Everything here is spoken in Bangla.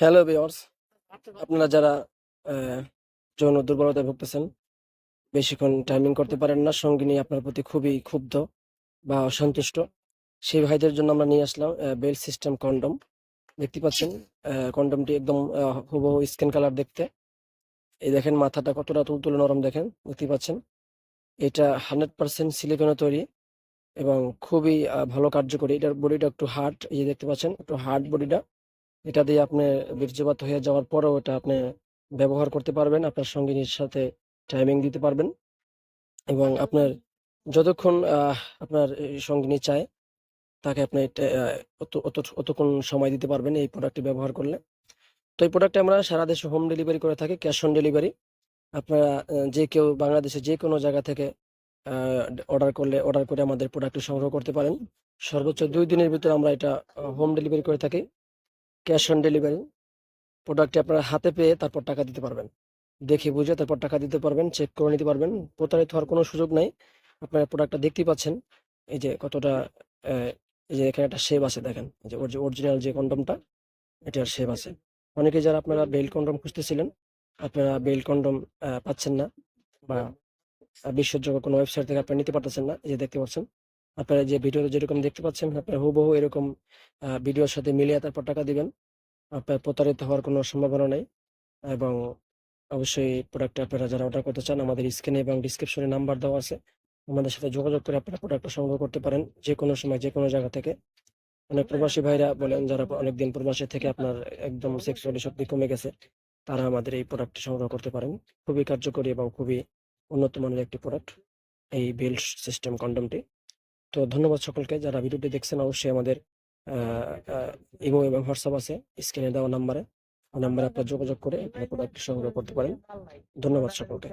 হ্যালো ভিউয়ার্স আপনারা যারা যৌন দুর্বলতায় ভুগতেছেন, বেশিক্ষণ টাইমিং করতে পারেন না। সঙ্গী নিয়ে আপনার প্রতি খুবই ক্ষুব্ধ বা অসন্তুষ্ট। সেই ভাইদের জন্য আমরা নিয়ে আসলাম বেল সিস্টেম কন্ডম। দেখতে পাচ্ছেন কন্ডমটি একদম হুবহু স্কিন কালার দেখতে। এই দেখেন মাথাটা কতটা তুলতুলে নরম দেখেন, দেখতে পাচ্ছেন। এটা হান্ড্রেড পার্সেন্ট সিলিকনে তৈরি এবং খুবই ভালো কার্যকরী। এটার বডিটা একটু হার্ড এই যে দেখতে পাচ্ছেন, একটু হার্ড বডিটা এটা দিয়ে আপনি বীর্যপাত হয়ে যাওয়ার পরেও এটা আপনি ব্যবহার করতে পারবেন, আপনার সঙ্গিনীর সাথে টাইমিং দিতে পারবেন এবং আপনার যতক্ষণ আপনার সঙ্গিনী চায়, তাকে আপনি অত- অত- অতক্ষণ সময় দিতে পারবেন এই প্রোডাক্টটি ব্যবহার করলে। তো এই প্রোডাক্টটি আমরা সারা দেশে হোম ডেলিভারি করে থাকি ক্যাশ অন ডেলিভারি আপনারা যে কেউ বাংলাদেশে যে কোনো জায়গা থেকে অর্ডার করলে অর্ডার করে আমাদের প্রোডাক্টটি সংগ্রহ করতে পারেন। সর্বোচ্চ দুই দিনের ভিতরে আমরা এটা হোম ডেলিভারি করে থাকি। Cash on delivery. প্রোডাক্টটি আপনার হাতে পেয়ে তারপর টাকা দিতে পারবেন। দেখে বুঝে তারপর টাকা দিতে পারবেন চেক করে নিতে পারবেন। প্রতারিত হওয়ার কোনো সুযোগ নাই। আপনারা প্রোডাক্টটা দেখতেই পাচ্ছেন। এই যে কতটা এই যে এখানে একটা শেপ আছে দেখেন। এই যে অরিজিনাল যে কন্ডমটা এটার শেপ আছে। অনেকে যারা আপনারা বেল কন্ডম খুঁজতেছিলেন আপনারা বেল কন্ডম পাচ্ছেন না বা আহ, বিশ্বাসযোগ্য কোনো ওয়েবসাইট থেকে আপনারা নিতে পারতেছেন না। এই যে দেখতে পাচ্ছেন। আপনারা যে ভিডিওতে যেরকম দেখতে পাচ্ছেন, আপনারা হুবহু এরকম ভিডিওর সাথে মিলিয়ে তারপর টাকা দিবেন। আপনার প্রতারিত হওয়ার কোনো সম্ভাবনা নেই এবং অবশ্যই প্রোডাক্ট আপনারা যারা অর্ডার করতে চান, আমাদের স্ক্রিনে এবং ডিসক্রিপশনে নাম্বার দেওয়া আছে। আমাদের সাথে যোগাযোগ করে আপনারা প্রোডাক্টটা সংগ্রহ করতে পারেন যে কোনো সময় যে কোনো জায়গা থেকে। অনেক প্রবাসী ভাইরা বলেন, যারা অনেকদিন প্রবাসী থেকে আপনার একদম সেক্সুয়ালি শক্তি কমে গেছে, তারা আমাদের এই প্রোডাক্টটি সংগ্রহ করতে পারেন। খুবই কার্যকরী এবং খুবই উন্নত মানের একটি প্রোডাক্ট এই বেল্ট সিস্টেম কন্ডমটি তো ধন্যবাদ সকলকে যারা ভিডিওটি দেখছেন অবশ্যই আমাদের ইমো এবং হোয়াটসঅ্যাপ আছে স্ক্রিনে দেওয়া নাম্বারে নাম্বারে আপনারা যোগাযোগ করে আপনারা প্রোডাক্ট সংগ্রহ করতে পারেন। ধন্যবাদ সকলকে।